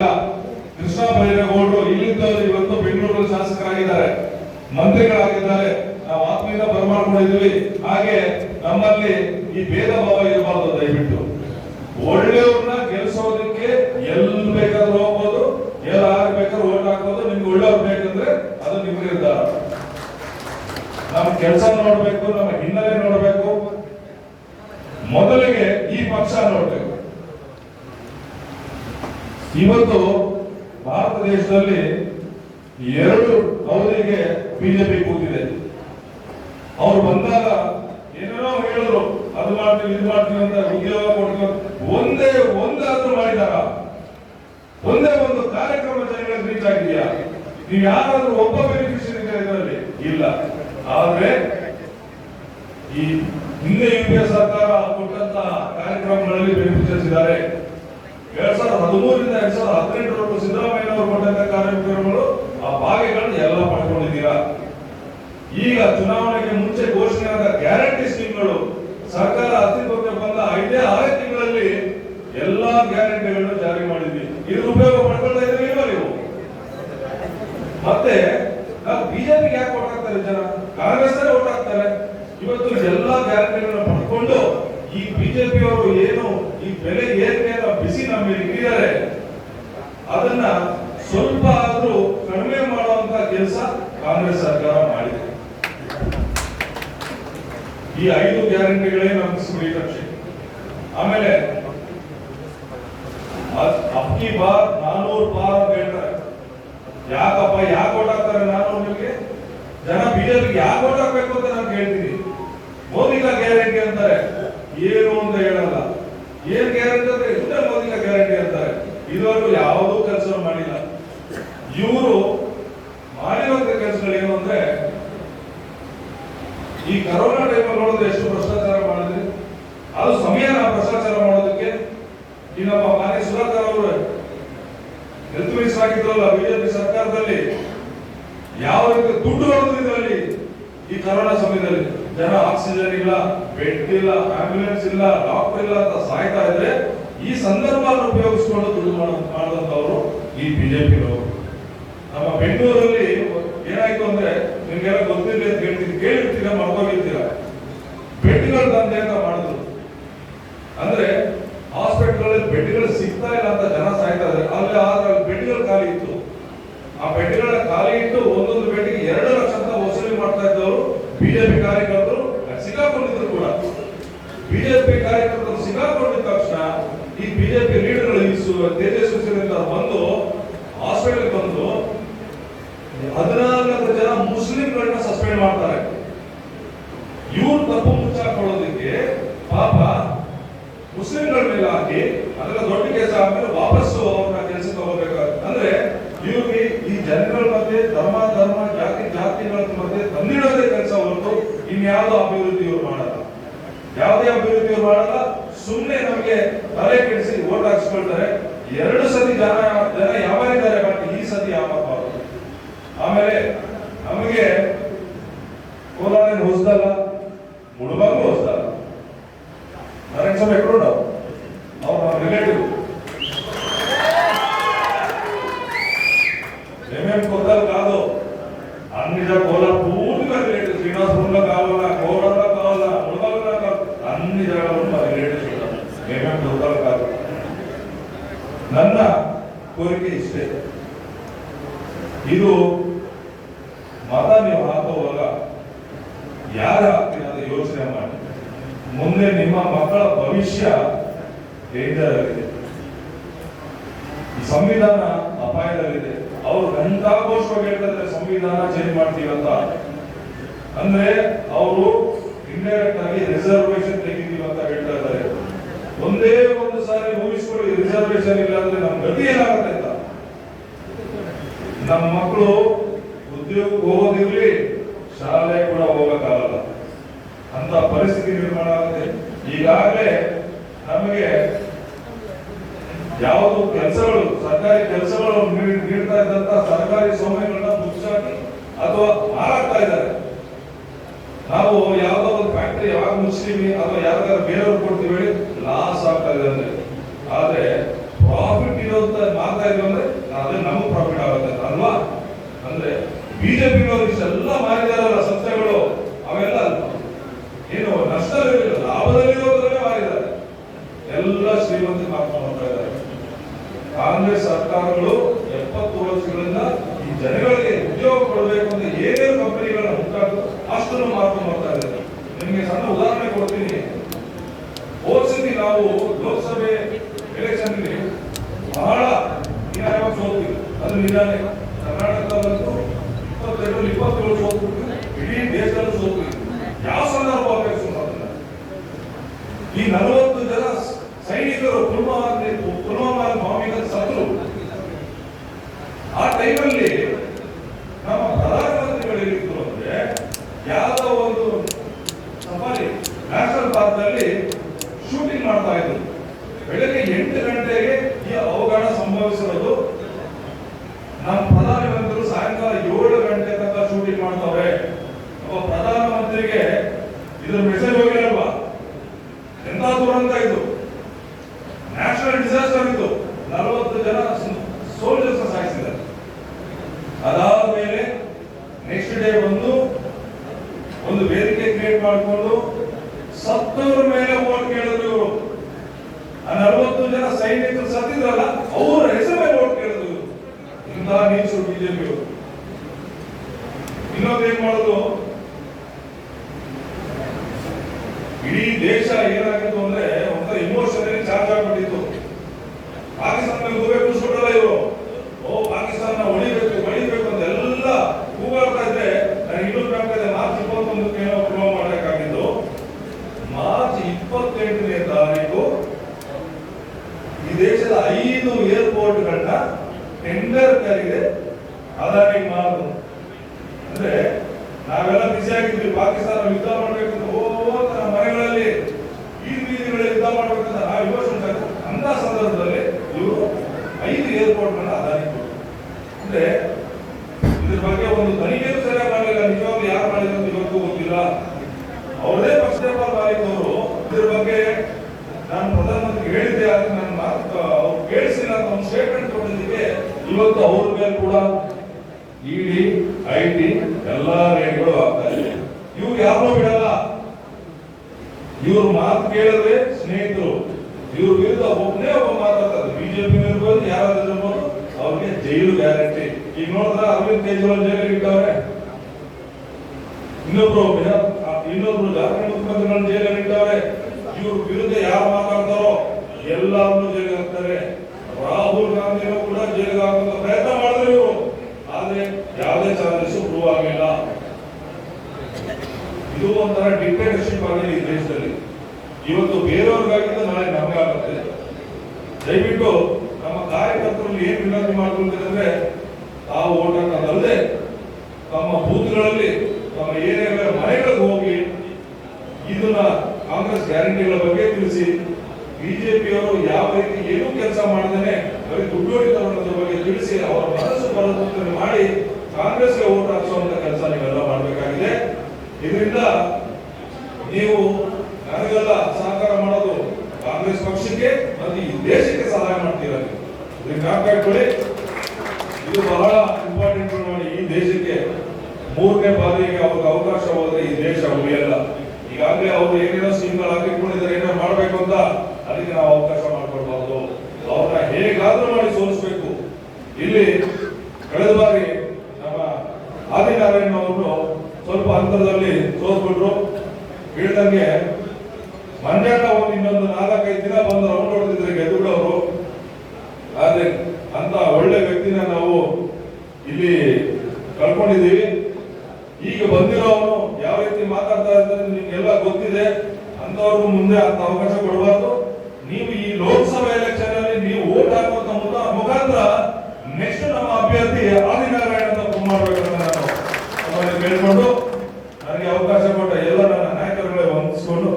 ಕೃಷ್ಣ ಬೈರೇಗೌಡರು ಇವತ್ತು ಬೆಂಗಳೂರು ಶಾಸಕರಾಗಿದ್ದಾರೆ. ಮಂತ್ರಿಗಳಾಗಿದ್ದಾರೆ. ನಾವು ಆತ್ಮೀಯ ಬರಮಾಡ್ಕೊಂಡಿದ್ವಿ ಹಾಗೆ ನಮ್ಮಲ್ಲಿ ಈ ಭೇದ ಭಾವ ಇರಬಾರ್ದು ದಯವಿಟ್ಟು. ಒಳ್ಳೆಯವ್ರನ್ನ ಗೆಲ್ಸೋದಕ್ಕೆ ಎಲ್ಲಿ ಬೇಕಾದ್ರೂ ಹೋಗ್ಬೋದು. ಎಲ್ಲ ಬೇಕಾದ್ರೂ ಓಟ್ ಹಾಕ್ಬೋದು. ನಿಮ್ಗೆ ಒಳ್ಳೆಯವ್ರು ಬೇಕಂದ್ರೆ ಅದು ನಿಮ್ಗೆ ನಿರ್ಧಾರ. ನಮ್ಮ ಕೆಲಸ ನೋಡ್ಬೇಕು, ನಮ್ಮ ಹಿನ್ನೆಲೆ ನೋಡ್ಬೇಕು. ಮೊದಲಿಗೆ ಈ ಪಕ್ಷ ನೋಡ್ಬೇಕು. ಇವತ್ತು ಭಾರತ ದೇಶದಲ್ಲಿ ಎರಡು ಅವಧಿಗೆ ಬಿಜೆಪಿ ಕೂತಿದೆ. ಅವ್ರು ಬಂದಾಗ ಏನೇನೋ ಹೇಳಿದ್ರು, ಅದು ಮಾಡ್ತೀವಿ, ಇದು ಮಾಡ್ತೀವಿ ಅಂತ ಉದ್ಯೋಗ ಕೊಡ್ತೀವಿ ಒಂದೇ ಒಂದಾದ್ರೂ ಮಾಡಿದಾರ. ಒಂದೇ ಒಂದು ಕಾರ್ಯಕ್ರಮ ಜನಗಳಿಗೆ ರೀಚ್ ಆಗಿದೆಯಾ? ನೀವು ಯಾರಾದ್ರೂ ಒಬ್ಬ ಬೆನಿಫಿಷಿಯರಿ ಇದರಲ್ಲಿ? ಇಲ್ಲ. ಆದ್ರೆ ಈ ಹಿಂದೆ ಯು ಪಿ ಎ ಸರ್ಕಾರ ಕೊಟ್ಟಂತಹ ಕಾರ್ಯಕ್ರಮಗಳಲ್ಲಿ ಬೆನಿಫಿಷರ್ಸ್ ಇದ್ದಾರೆ. ಎರಡ್ ಸಾವಿರದ ಹದಿಮೂರರಿಂದ ಎರಡ್ ಸಾವಿರದ ಹದಿನೆಂಟರವರೆಗೂ ಸಿದ್ದರಾಮಯ್ಯ ಅವರು ಕೊಟ್ಟಂತ ಕಾರ್ಯಕ್ರಮಗಳು ಆ ಭಾಗಗಳನ್ನು ಎಲ್ಲ ಪಡ್ಕೊಂಡಿದ್ದೀರಾ? ಈಗ ಚುನಾವಣೆಗೆ ಮುಂಚೆ ಘೋಷಣೆ ಆದ ಗ್ಯಾರಂಟಿ ಸ್ಕೀಮ್ಗಳು, ಸರ್ಕಾರ ಅಸ್ತಿತ್ವಕ್ಕೆ ಬಂದ ಐದೇ ಆರು ತಿಂಗಳಲ್ಲಿ ಎಲ್ಲಾ ಗ್ಯಾರಂಟಿಗಳನ್ನು ಜಾರಿ ಮಾಡಿದ್ವಿ. ಇದ್ರ ಉಪಯೋಗ ಪಡ್ಕೊಳ್ತಾ ಇದ್ರೆ ಇಲ್ವಾ ನೀವು? ಮತ್ತೆ, ನಾವು ಬಿಜೆಪಿಗೆ ಯಾಕೆ ಓಟ್ ಹಾಕ್ತಾರೆ ಜನ? ಕಾಂಗ್ರೆಸ್ ಓಟ್ ಹಾಕ್ತಾರೆ. ಇವತ್ತು ಎಲ್ಲಾ ಗ್ಯಾರಂಟಿಗಳನ್ನು ಪಡ್ಕೊಂಡು ಈ ಬಿಜೆಪಿ ಅವರು ಏನು ಈ ಬೆಲೆ ಏರಿಕೆಯನ್ನ ಬಿಸಿ ನಮ್ಮ ಇಟ್ಟಿದ್ದಾರೆ, ಅದನ್ನ ಸ್ವಲ್ಪ ಆದ್ರೂ ಕಡಿಮೆ ಮಾಡುವಂತ ಕೆಲಸ ಕಾಂಗ್ರೆಸ್ ಸರ್ಕಾರ ಮಾಡಿದೆ. ಈ ಐದು ಗ್ಯಾರಂಟಿಗಳೇ ನಮ್ಮ ಶ್ರೀರಕ್ಷೆ ಆಮೇಲೆ ಅಕ್ಕಿ ಬಾರ್ ನಾನೂರು ಬಾರ್ ಅಂತ ಹೇಳ್ತಾರೆ. ಯಾಕಪ್ಪ, ಯಾಕೆ ಓಟ್ ಹಾಕ್ತಾರೆ ನಾನು ನಿಮಗೆ ಜನ ಬಿಜೆಪಿಗೆ ಯಾಕೆ ಓಟ್ ಅಂತ ನಾನು ಕೇಳ್ತೀನಿ. ಮೋದಿಗ ಗ್ಯಾರಂಟಿ ಅಂತಾರೆ ಏನು ಅಂತ ಹೇಳಲ್ಲ ಏನ್ ಗ್ಯಾರಂಟಿ ಅಂದ್ರೆ ಇಷ್ಟೇ ಮೋದಿಗ ಗ್ಯಾರಂಟಿ ಅಂತಾರೆ ಇದುವರೆಗೂ ಯಾವುದೂ ಕೆಲಸ ಮಾಡಿಲ್ಲ. ಇವರು ಮಾಡಿರುವಂತ ಕೆಲಸಗಳು ಏನು ಅಂದ್ರೆ, ಈ ಕರೋನಾ ಟೈಮಲ್ಲಿ ನೋಡಿದ್ರೆ ಎಷ್ಟು ಭ್ರಷ್ಟಾಚಾರ ಮಾಡಿದ್ರಿ? ಅದು ಸಮಯ ಭ್ರಷ್ಟಾಚಾರ ಮಾಡೋದಕ್ಕೆ ಈ ನಮ್ಮ ಮಾನ್ಯ ಸುಧಾಕರ್ ಅವರು ಹೆಲ್ತ್ ಮಿನಿಸ್ಟರ್ ಆಗಿದ್ರಲ್ಲ ಬಿಜೆಪಿ ಸರ್ಕಾರದಲ್ಲಿ, ಯಾವ ರೀತಿ ದುಡ್ಡು ಹೊಡೆದ್ರು ಇದರಲ್ಲಿ ಈ ಕರೋನಾ ಸಮಯದಲ್ಲಿ? ಜನ ಆಕ್ಸಿಜನ್ ಇಲ್ಲ ಬೆಡ್ ಇಲ್ಲ ಆಂಬ್ಯುಲೆನ್ಸ್ ಇಲ್ಲ ಡಾಕ್ಟರ್ ಇಲ್ಲ ಅಂತ ಸಾಯ್ತಾ ಇದ್ರೆ ಈ ಸಂದರ್ಭವನ್ನು ಉಪಯೋಗಿಸಿಕೊಂಡು ದುಡ್ಡು ಮಾಡ- ಮಾಡಿದಂತವರು ಈ ಬಿಜೆಪಿನವರು ನಮ್ಮ ಬೆಂಗಳೂರಲ್ಲಿ ಏನಾಯ್ತು ಅಂದ್ರೆ ನಿಮ್ಗೆಲ್ಲ ಗೊತ್ತಿಲ್ಲ ಅಂತ ಹೇಳ್ತೀನಿ. ಕೇಳಿರ್ತೀರ ಮಾಡ್ಕೊಂಡಿರ್ತೀರಾ ಬೆಡ್ಗಳು ತಂದೆ ಅಂತ ಮಾಡಿದ್ರು. ಅಂದ್ರೆ ಹಾಸ್ಪಿಟಲ್ ಬೆಡ್ಗಳು ಸಿಗ್ತಾ ಇಲ್ಲ ಅಂತ ಜನ ಸಾಯ್ತಾ ಇದ್ದಾರೆ ಅಲ್ಲಿ ಆದ್ರೆ ಬೆಡ್ಗಳು ಖಾಲಿ ಇತ್ತು ಆ ಬೆಡ್ಗಳ ಖಾಲಿ ಇಟ್ಟು ಒಂದೊಂದು ಬೆಡ್ಗೆ ಎರಡು ಲಕ್ಷ ಅಂತ ವಸೂಲಿ ಮಾಡ್ತಾ ಇದ್ದವರು ಬಿಜೆಪಿ ಕಾರ್ಯಕರ್ತರು ಸಿಕ್ಕಾಕೊಂಡಿದ್ರು ಕೂಡ ಬಿಜೆಪಿ ಕಾರ್ಯಕರ್ತರು ಸಿಕ್ಕಾಕೊಂಡಿದ ತಕ್ಷಣ ಈ ಬಿಜೆಪಿ ಲೀಡರ್ಗಳು ಈ ಸು- ತೇಜಸ್ವಿ ಸೂರ್ಯ ಬಂದು ಹಾಸ್ಪಿಟಲ್ ಬಂದು ಹದಿನಾಲ್ಕು ಜನ ಮುಸ್ಲಿಂಗಳನ್ನ ಸಸ್ಪೆಂಡ್ ಮಾಡ್ತಾರೆ. ಇವ್ರು ತಪ್ಪು ಮುಚ್ಚಾಕೊಳ್ಳೋದಕ್ಕೆ ಪಾಪ ಮುಸ್ಲಿಂಗಳ ಮೇಲೆ ಹಾಕಿ ಅದೆಲ್ಲ ದೊಡ್ಡ ಕೆಲಸ ಆದ್ಮೇಲೆ ವಾಪಸ್ಸು ಅವ್ರನ್ನ ಕೆಲಸ ಹೋಗ್ಬೇಕಾಗುತ್ತೆ. ಅಂದ್ರೆ ಇವ್ರಿಗೆ ಈ ಜನಗಳ ಮಧ್ಯೆ, ಧರ್ಮ ಧರ್ಮ, ಜಾತಿ, ಜಾತಿಗಳ ಮಧ್ಯೆ ತಂದಿಡೋದೇ ಕೆಲಸ ಹೊರತು ಇನ್ಯಾವುದೋ ಅಭಿವೃದ್ಧಿ ಇವ್ರು ಮಾಡಲ್ಲ. ಯಾವುದೇ ಅಭಿವೃದ್ಧಿ ಇವ್ರು ಮಾಡಲ್ಲ ಸುಮ್ಮನೆ ನಮಗೆ ತಲೆ ಕೆಡಿಸಿ ಓಟ್ ಹಾಕ್ಸ್ಕೊಳ್ತಾರೆ. ಎರಡು ಸತಿ ಜನ ಜನ ಯಾವಾಗಿದ್ದಾರೆ ಬಟ್ ಈ ಸತಿ ಯಾವಬಾರದು ಆಮೇಲೆ ನಮಗೆ ಕೋಲಾರ ಹೊಸದಲ್ಲ ಮುಳುಬಾಗ್ಲು ಹೊಸದಲ್ಲ నారాయణ స్వామి ఎక్కడ ఉన్నావు అవును నా రిలేటివ్ మేమేం కొత్తలు కాదు అన్ని కోల పూర్తిగా రిలేటివ్ శ్రీనివాసపురంలో కావాలా కోరంలో కావాలా ముడగల్లో కావాలి అన్ని జాగాలలో మా రిలేటివ్స్ ఉన్నారు మేమేం కొత్తలు కాదు ನನ್ನ ಕೋರಿಕೆ ಇಷ್ಟೇ ಇದು ಮುಂದೆ ನಿಮ್ಮ ಮಕ್ಕಳ ಭವಿಷ್ಯ ಈ ಸಂವಿಧಾನ ಅಪಾಯದಲ್ಲಿದೆ. ಅವರು ಘಂಟಾಘೋಷವಾಗಿ ಹೇಳ್ತಾರೆ, ಸಂವಿಧಾನ ಚೇಂಜ್ ಮಾಡ್ತೀವಿ ಅಂತ. ಅಂದ್ರೆ ಅವರು ಇಂಡೈರೆಕ್ಟ್ ಆಗಿ ರಿಸರ್ವೇಶನ್ ತೆಗಿತೀವಿ ಅಂತ ಹೇಳ್ತಾ ಇದ್ದಾರೆ. ಒಂದೇ ಒಂದು ಸಾರಿ ಊಹಿಸ್ಕೊಳ್ಳಿ ರಿಸರ್ವೇಶನ್ ಇಲ್ಲ ಅಂದ್ರೆ ನಮ್ಮ ಗತಿ ಏನಾಗುತ್ತೆ ಅಂತ. ನಮ್ಮ ಮಕ್ಕಳು ಉದ್ಯೋಗಕ್ಕೆ ಹೋಗೋದಿರ್ಲಿ, ಶಾಲೆ ಕೂಡ ಹೋಗಕ್ಕಾಗಲ್ಲ. ಅಂತ ಪರಿಸ್ಥಿತಿ ನಿರ್ಮಾಣ ಆಗುತ್ತೆ. ಈಗಾಗಲೇ ನಮಗೆ ಯಾವುದು ಕೆಲಸಗಳು, ಸರ್ಕಾರಿ ಕೆಲಸಗಳು ನೀಡ್- ನೀಡ್ತಾ ಇದ್ದಂತ ಸರ್ಕಾರಿ ಸೌಮ್ಯಗಳನ್ನ ಮುಚ್ಚಾಕಿ ಅಥವಾ ಮಾರಾಡ್ತಾ ಇದ್ದಾರೆ. ನಾವು ಯಾವ್ದೋ ಒಂದು ಫ್ಯಾಕ್ಟರಿ ಯಾವಾಗ ಮುಚ್ತೀವಿ ಅಥವಾ ಯಾರಿಗಾರು ಬೇರೆಯವ್ರು ಕೊಡ್ತೀವಿ ಹೇಳಿ ಲಾಸ್ ಆಗ್ತಾ ಇದೆ ಅಂದ್ರೆ. ಆದ್ರೆ ಪ್ರಾಫಿಟ್ ಇರೋಂತ ಮಾಡ್ತಾ ಇದ್ವಿ ಅಂದ್ರೆ ಅದೇ ನಮಗ್ ಪ್ರಾಫಿಟ್ ಆಗುತ್ತೆ ಅಲ್ವಾ? ಅಂದ್ರೆ ಬಿಜೆಪಿ ಇಷ್ಟೆಲ್ಲ ಮಾರಿದಾರಲ್ಲ ಕಾಂಗ್ರೆಸ್ ಸರ್ಕಾರಗಳು ಎಪ್ಪತ್ತು ವರ್ಷಗಳಿಂದ ಈ ಜನಗಳಿಗೆ ಉದ್ಯೋಗ ಕೊಡಬೇಕು ಅಂತ ಏನೇನು ಕಂಪನಿಗಳನ್ನ ಹುಟ್ಟಾಕು ಅಷ್ಟನ್ನು ಮಾಡ್ಕೊಂಡು ಮಾಡ್ತಾ ಇದ್ದಾರೆ. ನಿಮಗೆ ಸಣ್ಣ ಉದಾಹರಣೆ ಕೊಡ್ತೀನಿ. ಹೋದ್ಸತಿ ನಾವು ಲೋಕಸಭೆ ಎಲೆಕ್ಷನ್ ಬಹಳ ಸೋತ್ವಿ ಅದು ನಿಜಾನೇ ಕರ್ನಾಟಕದಲ್ಲಂತೂ ಇಪ್ಪತ್ತೆರಡು ಇಪ್ಪತ್ತೇಳು ಸೋತ್ಬಿಟ್ಟು ಇಡೀ ದೇಶದಲ್ಲೂ ಸೋತ್ವಿ ಯಾವ ಸಂದರ್ಭ ಬೇಕು ಅದನ್ನ ಈ ನಲವತ್ತು ಜನ ಸೈನಿಕರು ಪುಲ್ವಾಮಾ ಪುಲ್ವಾಮಾ ಬಾಂಬಿಂಗ್ ಸತ್ರು ಆ ಟೈಮಲ್ಲಿ ನಮ್ಮ ಪ್ರಧಾನಮಂತ್ರಿಗಳು ಹೇಳಿದ್ರು ಅಂದ್ರೆ ಯಾವುದೋ ಒಂದು ಸಫಾರಿ ನ್ಯಾಷನಲ್ ಪಾರ್ಕ್ನಲ್ಲಿ ಶೂಟಿಂಗ್ ಮಾಡ್ತಾ ಇದ್ರು ಬೆಳಗ್ಗೆ ಎಂಟು ಗಂಟೆಗೆ ಈ ಅವಘಡ ಸಂಭವಿಸಿರೋದು ನಮ್ಮ ಪ್ರಧಾನಮಂತ್ರಿಗಳು ಸಾಯಂಕಾಲ ಏಳು ಗಂಟೆ ತನಕ ಶೂಟಿಂಗ್ ಮಾಡ್ತಾವ್ರೆ ಒಬ್ಬ ಪ್ರಧಾನಮಂತ್ರಿಗೆ ಇದ್ರ ಮೆಸೇಜ್ ಹೋಗಿರಲ್ವಾ ಎಂತ ದುರಂತ ಇದು ನ್ಯಾಷನಲ್ ಡಿಸಾಸ್ಟರ್ ಇದು ನಲವತ್ತು ಜನ ಸೋಲ್ಜರ್ಸ್ ಸಾಯಿಸಿದ್ದಾರೆ ಅದಾದ ಮೇಲೆ ನೆಕ್ಸ್ಟ್ ಡೇ ಬಂದು ಒಂದು ವೇದಿಕೆ ಕ್ರಿಯೇಟ್ ಮಾಡಿಕೊಂಡು ಸತ್ತವರ ಮೇಲೆ ಓಟ್ ಕೇಳಿದ್ರು ಆ ನಲವತ್ತು ಜನ ಸೈನಿಕರು ಸತ್ತಿದ್ರಲ್ಲ, ಅವರ ಹೆಸರು ಮೇಲೆ ಓಟ್ ಕೇಳಿದ್ರು ಇಂತಹ ನೀಚರು ನೀಚು ಬಿಜೆಪಿ ಇನ್ನೊಂದು ಏನ್ ಮಾಡೋದು ಇಡೀ ದೇಶ ಏನಾಗಿತ್ತು ಅಂದ್ರೆ ಒಂಥರ ಇಮೋಷನಲಿ ಚಾರ್ಜ್ ಆಗ್ಬಿಟ್ಟಿತ್ತು ಪಾಕಿಸ್ತಾನ ಮೇಲೆ ದುಬೆ ಕೂರಿಸ್ಬಿಟ್ರಲ್ಲ ಇವರು ಓ ಪಾಕಿಸ್ತಾನ ಹೊಡಿಬೇಕು ಹೊಡಿಬೇಕು ಅಂತ ಎಲ್ಲ ಕೂಗಾಡ್ತಾ ಇದ್ರೆ ನಾನು ಇನ್ನೊಂದು ಜ್ಞಾಪಕ ಇದೆ ಮಾರ್ಚ್ ಇಪ್ಪತ್ತೊಂದಕ್ಕೆ ಏನೋ ಪ್ರೂವ್ ಮಾಡಬೇಕಾಗಿದ್ದು ಮಾರ್ಚ್ ಇಪ್ಪತ್ತೆಂಟನೇ ತಾರೀಕು ಈ ದೇಶದ ಐದು ಏರ್ಪೋರ್ಟ್ಗಳನ್ನ ಟೆಂಡರ್ ಕರೆಗೆ ಅದಾನಿ ಮಾಡಿದ್ರು ಅಂದ್ರೆ ನಾವೆಲ್ಲ ಬಿಸಿ ಆಗಿದ್ವಿ ಪಾಕಿಸ್ತಾನ ಯುದ್ಧ ಮಾಡ್ಬೇಕಂತ ಓ ಮನೆಗಳಲ್ಲಿ ಈ ಬೀದಿಗಳಲ್ಲಿ ಯುದ್ಧ ಮಾಡ್ಬೇಕಂತ ನಾವು ಯೋಚನೆ ಅಂತ ಸಂದರ್ಭದಲ್ಲಿ ಇವರು ಐದು ಏರ್ಪೋರ್ಟ್ ಗಳನ್ನ ಅದಾನಿ. ಅಂದ್ರೆ ಇದ್ರ ಬಗ್ಗೆ ಒಂದು ತನಿಖೆಯೂ ಸರಿಯಾಗಿ ಮಾಡಲಿಲ್ಲ ನಿಜವಾಗ್ಲೂ ಯಾರು ಮಾಡಿದ್ರು ಅಂತ ಇವತ್ತು ಗೊತ್ತಿಲ್ಲ ಅವರದೇ ಪಕ್ಷೇಪಾಲ್ ಮಾಲಿಕವರು ಇದ್ರ ಬಗ್ಗೆ ನಾನು ಪ್ರಧಾನಮಂತ್ರಿ ಹೇಳಿದ್ದೆ ಆದ್ರೆ ನನ್ನ ಮಾತು ಅವ್ರು ಕೇಳಿಸಿಲ್ಲ ಅಂತ ಒಂದು ಸ್ಟೇಟ್ಮೆಂಟ್ ಕೊಟ್ಟಿದ್ದಕ್ಕೆ ಇವತ್ತು ಅವ್ರ ಮೇಲೆ ಕೂಡ ಇಡಿ ಐ ಟಿ ಎಲ್ಲಾ ರೇಟ್ಗಳು ಆಗ್ತಾ ಇದೆ. ಇವ್ರು ಯಾರನ್ನೂ ಬಿಡಲ್ಲ. ಇವ್ರ ಮಾತು ಕೇಳಿದ್ರೆ ಸ್ನೇಹಿತರು, ಇವ್ರ ವಿರುದ್ಧ ಒಬ್ಬನೇ ಒಬ್ಬ ಮಾತಾಡ್ತಾರೆ. ಬಿಜೆಪಿ ಇರ್ಬೋದು, ಯಾರಾದ್ರೂ ಇರ್ಬೋದು, ಅವ್ರಿಗೆ ಜೈಲು ಗ್ಯಾರಂಟಿ. ಈಗ ನೋಡಿದ್ರೆ ಅರವಿಂದ್ ಕೇಜ್ರಿವಾಲ್ ಜೈಲಿಗೆ ಇಟ್ಟವ್ರೆ ಇನ್ನೊಬ್ರು ಇನ್ನೊಬ್ರು ಜಾರ್ಖಂಡ್ ಮುಖ್ಯಮಂತ್ರಿಗಳನ್ನ ಜೈಲಿಗೆ ಇಟ್ಟವ್ರೆ ಇವ್ರ ವಿರುದ್ಧ ಯಾರು ಮಾತಾಡ್ತಾರೋ ಎಲ್ಲರನ್ನು ಜೈಲಿಗೆ ಹಾಕ್ತಾರೆ. ರಾಹುಲ್ ಗಾಂಧಿನೂ ಕೂಡ ಜೈಲಿಗೆ ಹಾಕುವಂತ ಪ್ರಯತ್ನ ಮಾಡಿದ್ರು ಇವರು ಆದ್ರೆ ಯಾವುದೇ ಚಾರ್ಜಸ್ ಪ್ರೂವ್ ಆಗಲಿಲ್ಲ ಇದು ಒಂಥರ ಡಿಕ್ಟೇಟರ್ಶಿಪ್ ಆಗಿದೆ ಈ ದೇಶದಲ್ಲಿ. ಇವತ್ತು ಬೇರೆಯವ್ರಿಗಾಗಿದ್ದು ನಾಳೆ ನಮಗಾಗುತ್ತೆ ದಯವಿಟ್ಟು ನಮ್ಮ ಕಾರ್ಯಕರ್ತರಲ್ಲಿ ಏನ್ ವಿನಂತಿ ಮಾಡ್ಕೊಳ್ತಾರೆ ಆ ಓಟ್ ಹಾಕೋದಲ್ಲದೆ ತಮ್ಮ ಬೂತ್ಗಳಲ್ಲಿ, ತಮ್ಮ ಏರಿಯಾಗಳ ಮನೆಗಳಿಗೆ ಹೋಗಿ ಇದನ್ನ ಕಾಂಗ್ರೆಸ್ ಗ್ಯಾರಂಟಿಗಳ ಬಗ್ಗೆ ತಿಳಿಸಿ, ಬಿಜೆಪಿಯವರು ಯಾವ ರೀತಿ ಏನೂ ಕೆಲಸ ಮಾಡದೇನೆ, ಬರೀ ದುಡ್ಡು ಬಗ್ಗೆ ತಿಳಿಸಿ, ಅವರ ಮನಸ್ಸು ಪರಿವರ್ತನೆ ಮಾಡಿ ಕಾಂಗ್ರೆಸ್ಗೆ ಓಟ್ ಹಾಕಿಸುವಂತ ಇದರಿಂದ ನೀವು ನನಗೆಲ್ಲ ಸಹಕಾರ ಮಾಡೋದು ಕಾಂಗ್ರೆಸ್ ಪಕ್ಷಕ್ಕೆ ಮತ್ತು ಈ ದೇಶಕ್ಕೆ ಸಹಾಯ ಮಾಡ್ತೀರಾ ಜ್ಞಾಪಕ ಇದು ಬಹಳ ಇಂಪಾರ್ಟೆಂಟ್ ನೋಡಿ, ಈ ದೇಶಕ್ಕೆ ಮೂರನೇ ಬಾರಿಗೆ ಅವ್ರಿಗೆ ಅವಕಾಶ ಹೋದ್ರೆ ಈ ದೇಶ ಉಳಿಯಲ್ಲ. ಈಗಾಗಲೇ ಅವರು ಏನೇನೋ ಸ್ಕೀಮ್ಗಳು ಹಾಕಿಕೊಂಡಿದ್ದಾರೆ ಏನೋ ಮಾಡಬೇಕು ಅಂತ ಅದಕ್ಕೆ ನಾವು ಅವಕಾಶ ಮಾಡಿಕೊಡ್ಬಾರ್ದು ಅವ್ರನ್ನ ಹೇಗಾದ್ರೂ ಮಾಡಿ ಸೋಲಿಸ್ಬೇಕು. ಇಲ್ಲಿ ಕಳೆದ ಬಾರಿ ನಂತರದಲ್ಲಿ ಸೋತ್ಬಿಟ್ರು ಹೇಳ್ದಂಗೆ ಮಂಡ್ಯನ ಒಂದು ಇನ್ನೊಂದು ನಾಲ್ಕೈದು ದಿನ ಬಂದು ರೌಂಡ್ ಹೊಡೆದಿದ್ರೆ ಗೆದ್ದುಬಿಡೋರು. ಆದ್ರೆ ಅಂತ ಒಳ್ಳೆ ವ್ಯಕ್ತಿನ ನಾವು ಇಲ್ಲಿ ಕಳ್ಕೊಂಡಿದ್ದೀವಿ. ಈಗ ಬಂದಿರೋನು ಯಾವ ರೀತಿ ಮಾತಾಡ್ತಾ ಇದ್ದಾರೆ ನಿಮ್ಗೆಲ್ಲ ಗೊತ್ತಿದೆ. ಅಂತವ್ರಿಗೆ ಮುಂದೆ ಅಂತ ಅವಕಾಶ ಕೊಡಬಾರ್ದು. ನೀವು ಈ ಲೋಕಸಭಾ ಎಲೆಕ್ಷನ್ ಅಲ್ಲಿ ನೀವು ಓಟ್ ಹಾಕುವಂತ ಮುಖಾಂತರ ನೆಕ್ಸ್ಟ್ ನಮ್ಮ ಅಭ್ಯರ್ಥಿ ಆದಿನಾರಾಯಣ ತಪ್ಪು ಮಾಡಬೇಕಂತ ನಾನು ಕೇಳ್ಕೊಂಡು ಅವಕಾಶ ಕೊಟ್ಟ ಎಲ್ಲ ನನ್ನ ನಾಯಕರುಗಳೇ ವಂದಿಸಿಕೊಂಡು